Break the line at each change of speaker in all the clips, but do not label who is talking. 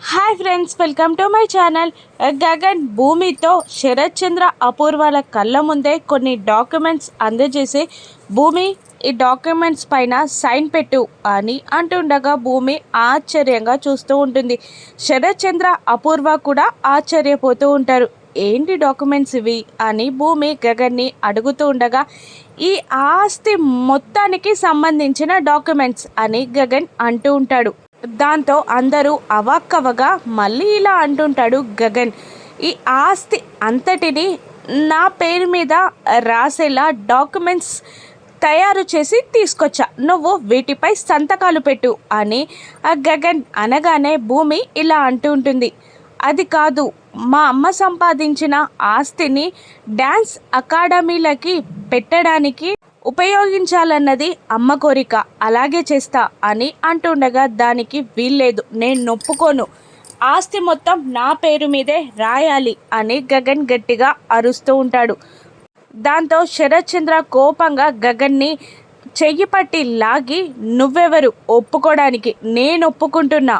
Hi friends welcome to my channel Gagan భూమితో శరత్ చంద్ర అపూర్వాల కళ్ళ ముందే కొన్ని డాక్యుమెంట్స్ అందజేసి భూమి ఈ డాక్యుమెంట్స్ పైన సైన్ పెట్టు అని అంటుండగా భూమి ఆశ్చర్యంగా చూస్తూ ఉంటుంది. శరత్ చంద్ర అపూర్వ కూడా ఆశ్చర్యపోతూ ఉంటారు. ఏంటి డాక్యుమెంట్స్ ఇవి అని భూమి గగన్ని అడుగుతూ ఉండగా ఈ ఆస్తి మొత్తానికి సంబంధించిన డాక్యుమెంట్స్ అని గగన్ అంటూ ఉంటాడు. దాంతో అందరూ అవాక్కవగా మళ్ళీ ఇలా అంటుంటాడు గగన్. ఈ ఆస్తి అంతటిని నా పేరు మీద రాసేలా డాక్యుమెంట్స్ తయారు చేసి తీసుకొచ్చా. నువ్వు వీటిపై సంతకాలు పెట్టు అని ఆ గగన్ అనగానే భూమి ఇలా అంటూ ఉంటుంది. అది కాదు మా అమ్మ సంపాదించిన ఆస్తిని డ్యాన్స్ అకాడమీలకి పెట్టడానికి ఉపయోగించాలన్నది అమ్మ కోరిక. అలాగే చేస్తా అని అంటుండగా దానికి వీల్లేదు. నేను నొప్పుకోను. ఆస్తి మొత్తం నా పేరు మీదే రాయాలి అని గగన్ గట్టిగా అరుస్తూ ఉంటాడు. దాంతో శరత్ చంద్ర కోపంగా గగన్ని చెయ్యి పట్టి లాగి నువ్వెవరు? ఒప్పుకోవడానికి నేను ఒప్పుకుంటున్నా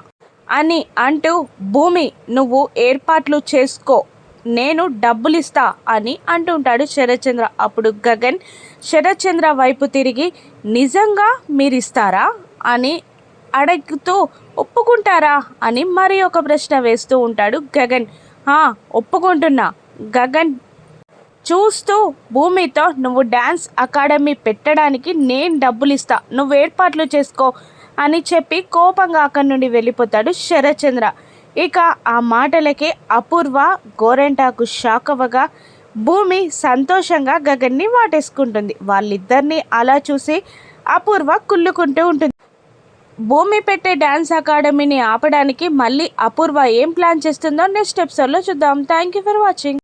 అని అంటూ భూమి నువ్వు ఏర్పాట్లు చేసుకో. నేను డబ్బులు ఇస్తా అని అంటుంటాడు శరత్చంద్ర. అప్పుడు గగన్ శరత్చంద్ర వైపు తిరిగి నిజంగా మీరు ఇస్తారా అని అడుగుతూ ఒప్పుకుంటారా? అని మరి ఒక ప్రశ్న వేస్తూ ఉంటాడు గగన్. ఒప్పుకుంటున్నా. గగన్ చూస్తూ భూమితో నువ్వు డ్యాన్స్ అకాడమీ పెట్టడానికి నేను డబ్బులు ఇస్తా నువ్వు ఏర్పాట్లు చేసుకో అని చెప్పి కోపంగా అక్కడి నుండి వెళ్ళిపోతాడు శరత్చంద్ర. ఇక ఆ మాటలకి అపూర్వ గోరెంటాకు షాక్ అవ్వగా భూమి సంతోషంగా గగన్ని వాటేసుకుంటుంది. వాళ్ళిద్దరిని అలా చూసి అపూర్వ కుళ్ళుకుంటూ ఉంటుంది. భూమి పెట్టే డ్యాన్స్ అకాడమీని ఆపడానికి మళ్ళీ అపూర్వ ఏం ప్లాన్ చేస్తుందో నెక్స్ట్ ఎపిసోడ్లో చూద్దాం. Thank you for watching